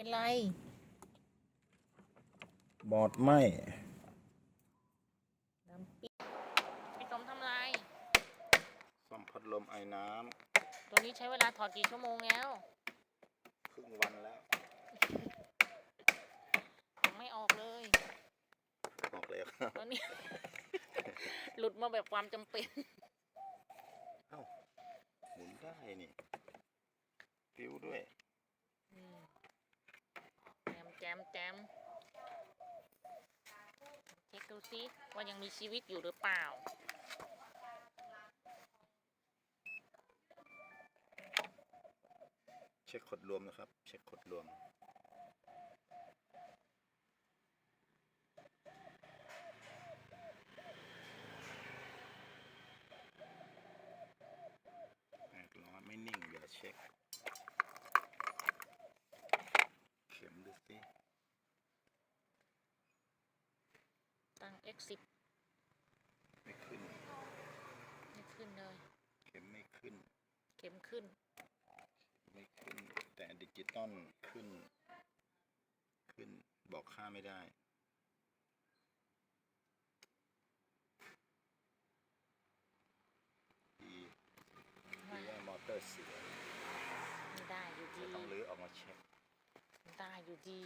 เป็นไร บอดไหมน้ำปิ๊กพี่สมทำไร ซ่อมพัดลมไอ้น้ตัวนี้ใช้เวลาถอดกี่ชั่วโมงแล้วำครึ่งวันแล้วยังไม่ออกเลยออกเลยครับตอนนี้ หลุดมาแบบความจำเป็นเอ้าหมุนได้นี่ฟิวด้วย อืมแจมแจมแจมเช็ค ดูซิว่ายังมีชีวิตอยู่หรือเปล่า เช็คขดรวมนะครับ เช็คขดรวมแอกล้อไม่นิ่ง เดี๋ยวเช็ค เข็มดูสิ ตั้ง x10 ไม่ขึ้น ไม่ขึ้นเลย เข็มไม่ขึ้น เข็มขึ้น ไม่ขึ้น แต่ดิจิตอลขึ้น ขึ้น บอกค่าไม่ได้ ดีดีว่ามอเตอร์เสียไม่ได้อยู่ดีจะต้องรื้อออกมาเช็ค ได้อยู่ดี